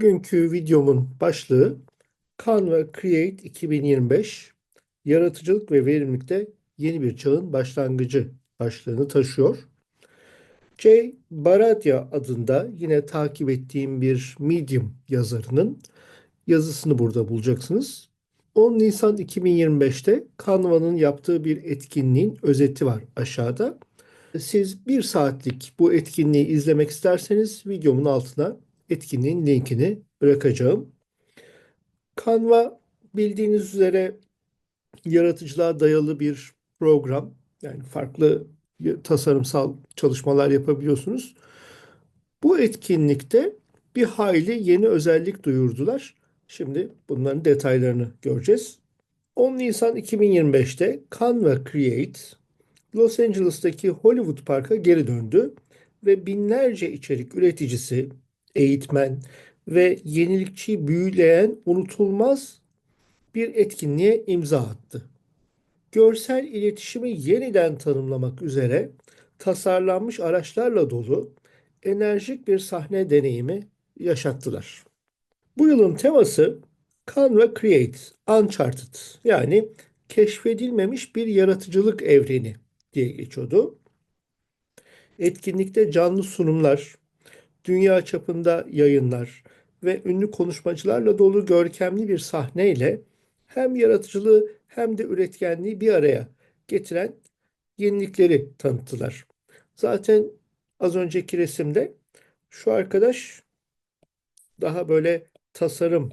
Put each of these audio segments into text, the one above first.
Bugünkü videomun başlığı Canva Create 2025 Yaratıcılık ve Verimlilikte Yeni Bir Çağın Başlangıcı başlığını taşıyor. Jay Baradia adında yine takip ettiğim bir Medium yazarının yazısını burada bulacaksınız. 10 Nisan 2025'te Canva'nın yaptığı bir etkinliğin özeti var aşağıda. Siz bir saatlik bu etkinliği izlemek isterseniz videomun altına etkinliğin linkini bırakacağım. Canva bildiğiniz üzere yaratıcılığa dayalı bir program. Yani farklı tasarımsal çalışmalar yapabiliyorsunuz. Bu etkinlikte bir hayli yeni özellik duyurdular. Şimdi bunların detaylarını göreceğiz. 10 Nisan 2025'te Canva Create Los Angeles'taki Hollywood Park'a geri döndü ve binlerce içerik üreticisi, eğitmen ve yenilikçi büyüleyen unutulmaz bir etkinliğe imza attı. Görsel iletişimi yeniden tanımlamak üzere tasarlanmış araçlarla dolu enerjik bir sahne deneyimi yaşattılar. Bu yılın teması Canva Create Uncharted yani keşfedilmemiş bir yaratıcılık evreni diye geçiyordu. Etkinlikte canlı sunumlar, dünya çapında yayınlar ve ünlü konuşmacılarla dolu görkemli bir sahneyle hem yaratıcılığı hem de üretkenliği bir araya getiren yenilikleri tanıttılar. Zaten az önceki resimde şu arkadaş daha böyle tasarım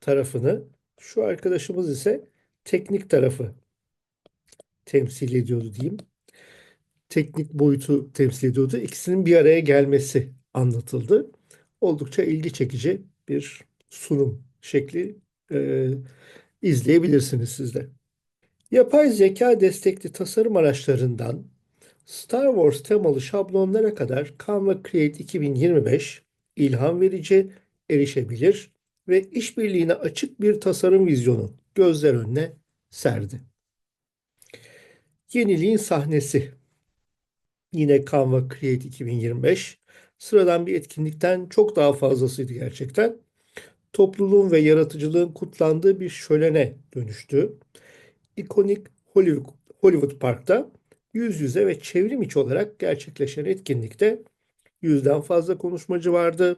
tarafını, şu arkadaşımız ise teknik tarafı temsil ediyordu diyeyim. Teknik boyutu temsil ediyordu. İkisinin bir araya gelmesi anlatıldı. Oldukça ilgi çekici bir sunum şekli e, izleyebilirsiniz siz de. Yapay zeka destekli tasarım araçlarından Star Wars temalı şablonlara kadar Canva Create 2025 ilham verici, erişebilir ve işbirliğine açık bir tasarım vizyonu gözler önüne serdi. Yeniliğin sahnesi. Yine Canva Create 2025. Sıradan bir etkinlikten çok daha fazlasıydı gerçekten. Topluluğun ve yaratıcılığın kutlandığı bir şölene dönüştü. İkonik Hollywood, Hollywood Park'ta yüz yüze ve çevrim içi olarak gerçekleşen etkinlikte yüzden fazla konuşmacı vardı.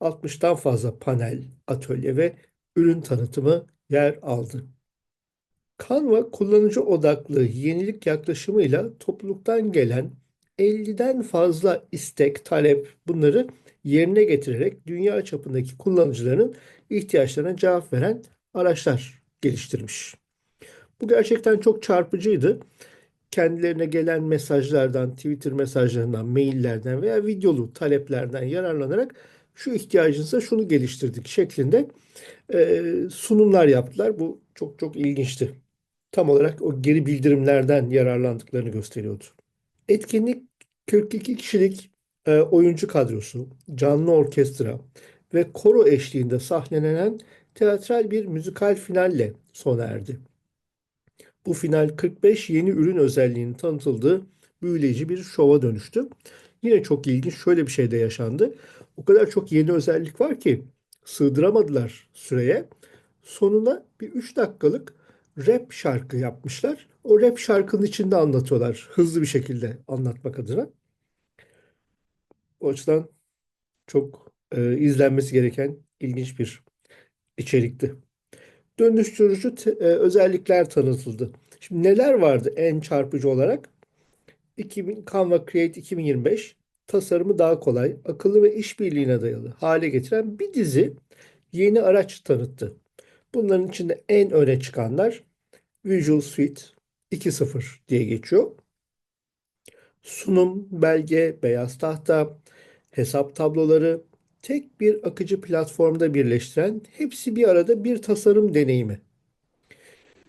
60'tan fazla panel, atölye ve ürün tanıtımı yer aldı. Canva kullanıcı odaklı yenilik yaklaşımıyla topluluktan gelen 50'den fazla istek, talep bunları yerine getirerek dünya çapındaki kullanıcıların ihtiyaçlarına cevap veren araçlar geliştirmiş. Bu gerçekten çok çarpıcıydı. Kendilerine gelen mesajlardan, Twitter mesajlarından, maillerden veya videolu taleplerden yararlanarak şu ihtiyacınıza şunu geliştirdik şeklinde e, sunumlar yaptılar. Bu çok çok ilginçti tam olarak o geri bildirimlerden yararlandıklarını gösteriyordu. Etkinlik 42 kişilik e, oyuncu kadrosu, canlı orkestra ve koro eşliğinde sahnelenen teatral bir müzikal finalle sona erdi. Bu final 45 yeni ürün özelliğinin tanıtıldığı büyüleyici bir şova dönüştü. Yine çok ilginç şöyle bir şey de yaşandı. O kadar çok yeni özellik var ki sığdıramadılar süreye. Sonuna bir 3 dakikalık rap şarkı yapmışlar. O rap şarkının içinde anlatıyorlar. Hızlı bir şekilde anlatmak adına. O açıdan çok e, izlenmesi gereken ilginç bir içerikti. Dönüştürücü te, e, özellikler tanıtıldı. Şimdi neler vardı en çarpıcı olarak? 2000, Canva Create 2025 tasarımı daha kolay, akıllı ve işbirliğine dayalı hale getiren bir dizi yeni araç tanıttı. Bunların içinde en öne çıkanlar Visual Suite 2.0 diye geçiyor. Sunum, belge, beyaz tahta, hesap tabloları tek bir akıcı platformda birleştiren hepsi bir arada bir tasarım deneyimi.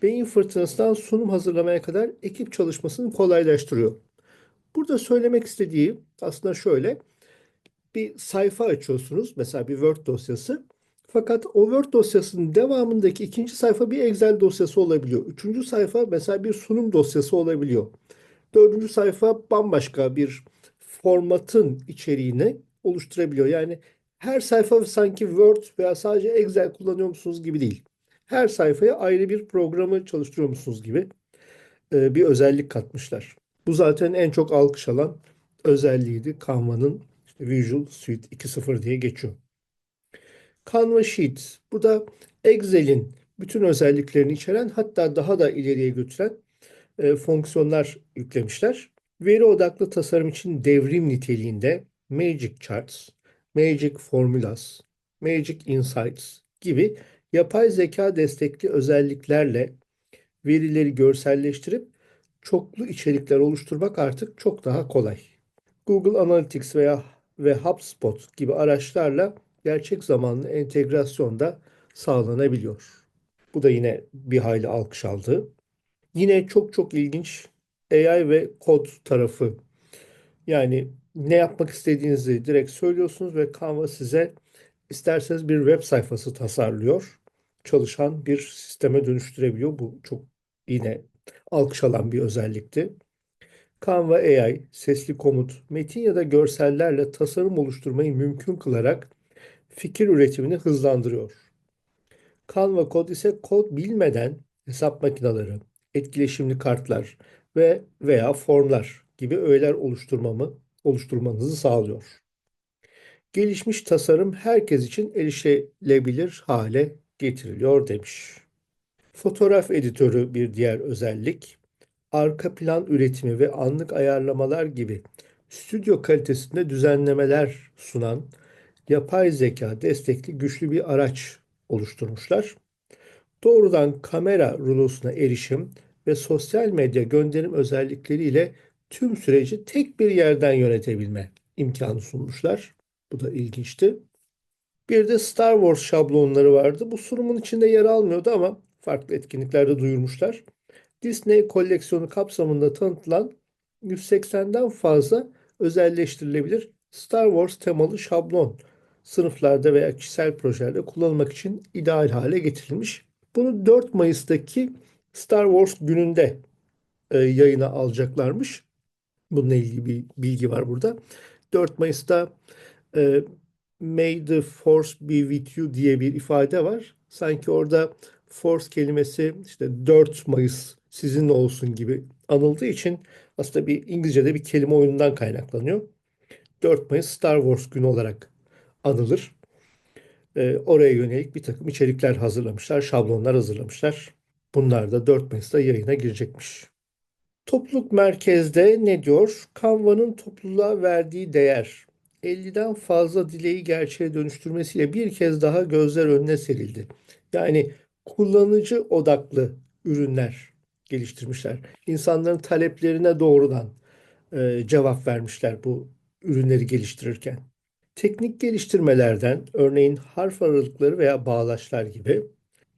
Beyin fırtınasından sunum hazırlamaya kadar ekip çalışmasını kolaylaştırıyor. Burada söylemek istediği aslında şöyle. Bir sayfa açıyorsunuz. Mesela bir Word dosyası. Fakat o Word dosyasının devamındaki ikinci sayfa bir Excel dosyası olabiliyor. Üçüncü sayfa mesela bir sunum dosyası olabiliyor. Dördüncü sayfa bambaşka bir formatın içeriğini oluşturabiliyor. Yani Her sayfa sanki Word veya sadece Excel kullanıyor musunuz gibi değil. Her sayfaya ayrı bir programı çalıştırıyor musunuz gibi e, bir özellik katmışlar. Bu zaten en çok alkış alan özelliğiydi Canva'nın Visual Suite 2.0 diye geçiyor. Canva Sheet. Bu da Excel'in bütün özelliklerini içeren hatta daha da ileriye götüren e, fonksiyonlar yüklemişler. Veri odaklı tasarım için devrim niteliğinde Magic Charts, Magic Formulas, Magic Insights gibi yapay zeka destekli özelliklerle verileri görselleştirip çoklu içerikler oluşturmak artık çok daha kolay. Google Analytics veya ve HubSpot gibi araçlarla gerçek zamanlı entegrasyon da sağlanabiliyor. Bu da yine bir hayli alkış aldı. Yine çok çok ilginç AI ve kod tarafı. Yani ne yapmak istediğinizi direkt söylüyorsunuz ve Canva size isterseniz bir web sayfası tasarlıyor. Çalışan bir sisteme dönüştürebiliyor. Bu çok yine alkış alan bir özellikti. Canva AI, sesli komut, metin ya da görsellerle tasarım oluşturmayı mümkün kılarak fikir üretimini hızlandırıyor. Canva Code ise kod bilmeden hesap makineleri, etkileşimli kartlar ve veya formlar gibi öğeler oluşturmamı oluşturmanızı sağlıyor. Gelişmiş tasarım herkes için erişilebilir hale getiriliyor demiş. Fotoğraf editörü bir diğer özellik. Arka plan üretimi ve anlık ayarlamalar gibi stüdyo kalitesinde düzenlemeler sunan yapay zeka destekli güçlü bir araç oluşturmuşlar. Doğrudan kamera rulosuna erişim ve sosyal medya gönderim özellikleriyle tüm süreci tek bir yerden yönetebilme imkanı sunmuşlar. Bu da ilginçti. Bir de Star Wars şablonları vardı. Bu sunumun içinde yer almıyordu ama farklı etkinliklerde duyurmuşlar. Disney koleksiyonu kapsamında tanıtılan 180'den fazla özelleştirilebilir Star Wars temalı şablon sınıflarda veya kişisel projelerde kullanılmak için ideal hale getirilmiş. Bunu 4 Mayıs'taki Star Wars gününde e, yayına alacaklarmış. Bununla ilgili bir bilgi var burada. 4 Mayıs'ta e, May the Force be with you diye bir ifade var. Sanki orada Force kelimesi işte 4 Mayıs sizinle olsun gibi anıldığı için aslında bir İngilizce'de bir kelime oyunundan kaynaklanıyor. 4 Mayıs Star Wars günü olarak anılır. E, oraya yönelik bir takım içerikler hazırlamışlar, şablonlar hazırlamışlar. Bunlar da 4 Mayıs'ta yayına girecekmiş. Topluluk merkezde ne diyor? Canva'nın topluluğa verdiği değer 50'den fazla dileği gerçeğe dönüştürmesiyle bir kez daha gözler önüne serildi. Yani kullanıcı odaklı ürünler geliştirmişler. İnsanların taleplerine doğrudan e, cevap vermişler bu ürünleri geliştirirken. Teknik geliştirmelerden örneğin harf aralıkları veya bağlaçlar gibi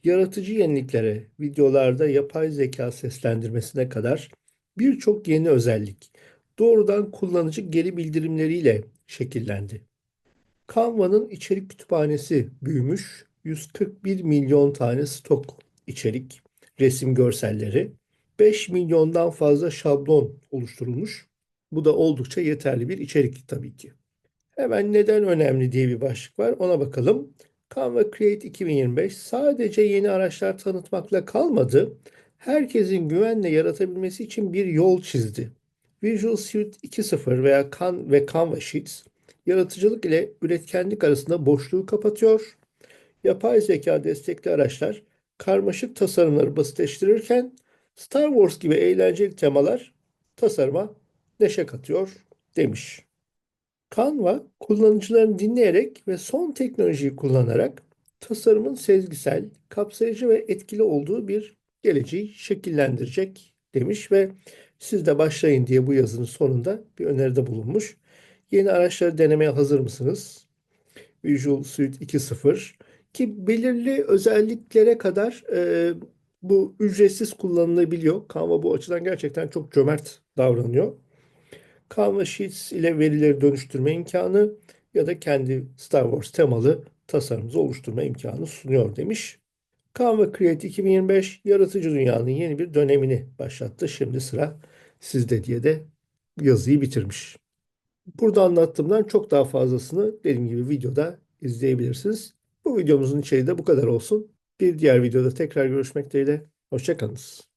yaratıcı yeniliklere, videolarda yapay zeka seslendirmesine kadar birçok yeni özellik doğrudan kullanıcı geri bildirimleriyle şekillendi. Canva'nın içerik kütüphanesi büyümüş, 141 milyon tane stok içerik, resim görselleri, 5 milyondan fazla şablon oluşturulmuş. Bu da oldukça yeterli bir içerik tabii ki. Hemen neden önemli diye bir başlık var. Ona bakalım. Canva Create 2025 sadece yeni araçlar tanıtmakla kalmadı. Herkesin güvenle yaratabilmesi için bir yol çizdi. Visual Suite 2.0 veya Can ve Canva Sheets yaratıcılık ile üretkenlik arasında boşluğu kapatıyor. Yapay zeka destekli araçlar karmaşık tasarımları basitleştirirken Star Wars gibi eğlenceli temalar tasarıma neşe katıyor demiş. Canva kullanıcıların dinleyerek ve son teknolojiyi kullanarak tasarımın sezgisel, kapsayıcı ve etkili olduğu bir geleceği şekillendirecek demiş ve siz de başlayın diye bu yazının sonunda bir öneride bulunmuş. Yeni araçları denemeye hazır mısınız? Visual Suite 2.0 ki belirli özelliklere kadar e, bu ücretsiz kullanılabiliyor. Canva bu açıdan gerçekten çok cömert davranıyor. Canva Sheets ile verileri dönüştürme imkanı ya da kendi Star Wars temalı tasarımımızı oluşturma imkanı sunuyor demiş. Canva Create 2025 yaratıcı dünyanın yeni bir dönemini başlattı. Şimdi sıra sizde diye de yazıyı bitirmiş. Burada anlattığımdan çok daha fazlasını dediğim gibi videoda izleyebilirsiniz. Bu videomuzun içeriği de bu kadar olsun. Bir diğer videoda tekrar görüşmek dileğiyle. Hoşçakalınız.